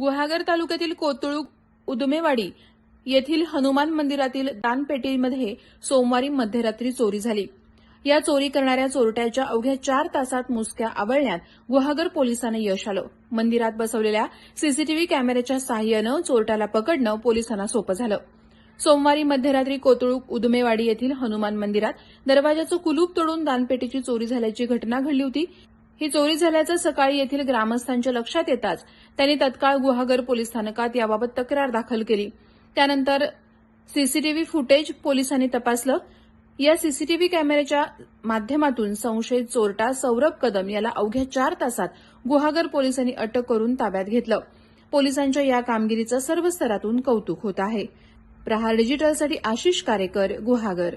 गुहागर तालुक्यातील कोतुळूक उदमेवाडी येथील हनुमान मंदिरातील दानपेटीमध्ये सोमवारी मध्यरात्री चोरी झाली. या चोरी करणाऱ्या चोरट्याच्या अवघ्या चार तासात मुसक्या आवळण्यात गुहागर पोलिसांना यश आलं. मंदिरात बसवलेल्या सीसीटीव्ही कॅमेऱ्याच्या सहाय्यानं चोरट्याला पकडणं पोलिसांना सोपं झालं. सोमवारी मध्यरात्री कोतुळूक उदमेवाडी येथील हनुमान मंदिरात दरवाजाचं कुलूप तोडून दानपेटीची चोरी झाल्याची घटना घडली होती. ही चोरी झाल्याचं सकाळी येथील ग्रामस्थांच्या लक्षात येताच त्यांनी तत्काळ गुहागर पोलीस स्थानकात याबाबत तक्रार दाखल केली. त्यानंतर सीसीटीव्ही फुटेज पोलिसांनी तपासलं. या सीसीटीव्ही कॅमेऱ्याच्या माध्यमातून संशयित चोरटा सौरभ कदम याला अवघ्या चार तासात गुहागर पोलिसांनी अटक करून ताब्यात घेतलं. पोलिसांच्या या कामगिरीचं सर्व स्तरातून कौतुक होत आहे. प्रहार डिजिटलसाठी आशिष कारेकर गुहागर.